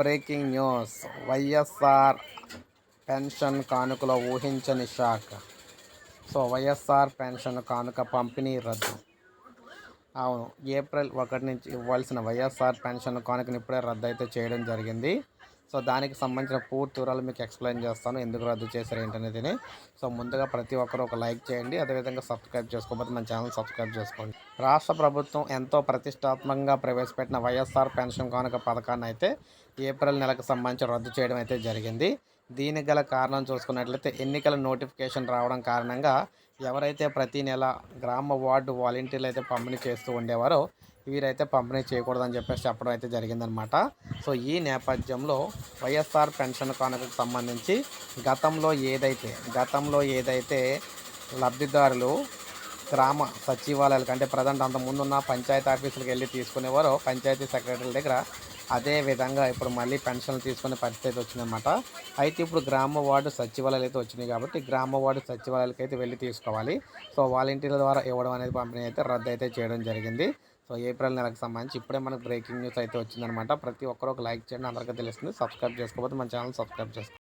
Breaking news. YSR pension కానుకలో ఊహించని shock so YSR pension కానుక పంపిణీ రద్దు. అవును ఏప్రిల్ ఒకటి నుంచి ఇవ్వాల్సిన వైఎస్ఆర్ పెన్షన్ కానుకని ఇప్పుడే రద్దు అయితే చేయడం జరిగింది. సో దానికి సంబంధించిన పూర్తి వివరాలు మీకు ఎక్స్ప్లెయిన్ చేస్తాను. ఎందుకు రద్దు చేశారు ఏంటనేది సో ముందుగా ప్రతి ఒక్కరు ఒక లైక్ చేయండి. అదేవిధంగా సబ్స్క్రైబ్ చేసుకోకపోతే మన ఛానల్ సబ్స్క్రైబ్ చేసుకోండి. రాష్ట్ర ప్రభుత్వం ఎంతో ప్రతిష్టాత్మకంగా ప్రవేశపెట్టిన వైఎస్ఆర్ పెన్షన్ కానుక పథకాన్ని అయితే ఏప్రిల్ నెలకు సంబంధించి రద్దు చేయడం అయితే జరిగింది. దీనికి గల కారణం చూసుకున్నట్లయితే ఎన్నికల నోటిఫికేషన్ రావడం కారణంగా ఎవరైతే ప్రతి నెల గ్రామ వార్డు వాలంటీర్లు అయితే పంపిణీ చేస్తూ ఉండేవారో వీరైతే పంపిణీ చేయకూడదని చెప్పేసి చెప్పడం అయితే జరిగిందనమాట సో ఈ నేపథ్యంలో వైఎస్ఆర్ పెన్షన్ కానుకకు సంబంధించి గతంలో ఏదైతే గతంలో ఏదైతే లబ్ధిదారులు గ్రామ సచివాలయాలకు అంటే ప్రజెంట్ అంత ముందున్న పంచాయతీ ఆఫీసులకు వెళ్ళి తీసుకునేవారు. పంచాయతీ సెక్రటరీల దగ్గర అదే విధంగా ఇప్పుడు మళ్ళీ పెన్షన్లు తీసుకునే పరిస్థితి అయితే వచ్చిందన్నమాట. అయితే ఇప్పుడు గ్రామ వార్డు సచివాలయాలు అయితే వచ్చినాయి కాబట్టి గ్రామ వార్డు సచివాలయాలకు అయితే వెళ్ళి తీసుకోవాలి. సో వాలంటీర్ల ద్వారా ఇవ్వడం అనేది పంపిణీ అయితే రద్దు అయితే చేయడం జరిగింది. సో ఏప్రిల్ నెలకు సంబంధించి ఇప్పుడే మనకు బ్రేకింగ్ న్యూస్ అయితే వచ్చిందనమాట ప్రతి ఒక్కరు ఒక లైక్ చేయండి. అందరికీ తెలుస్తుంది. సబ్స్క్రైబ్ చేసుకోకపోతే మన ఛానల్ సబ్స్క్రైబ్ చేసుకోండి